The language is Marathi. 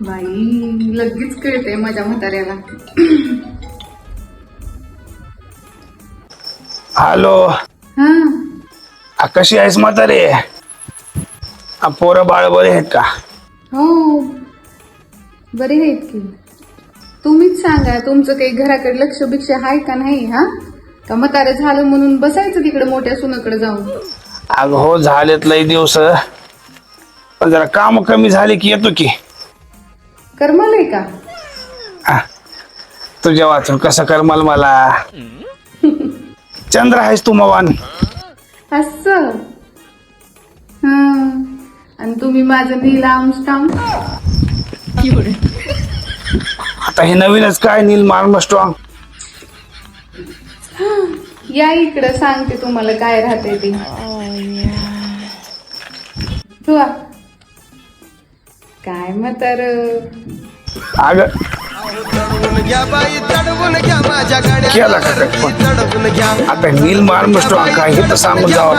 बाई लगेच कळते माझ्या म्हाताऱ्याला. हॅलो. हा? आ, कशी आहेस म्हातारे? आ, पोरं बाळ बरे आहेत का? हो. बरे आहेत की. तुम्हीच सांगा तुमचं काही घराकडे लक्ष बिक्ष आहे का नाही हा? का म्हातारं झालं म्हणून बसायचं तिकडे मोठ्या सुनाकडे जाऊन? अगं हो झालेत लई दिवस. पण जरा काम कमी झाले की येतो की. करमल आहे का? आ, तुझ्या वाचून कसं करमल मला? चंद्र आहेस तू मवान. असं? हा. आणि तुम्ही माझं नील आमस्टाम आता हे नवीनच काय नील मार्म स्ट्रॉंग या इकडं सांगते तुम्हाला काय राहते ते. काय अगं केला का पण? चढवून घ्या आता नील मार्म स्ट्रॉंग काय हे तर सांगून जावं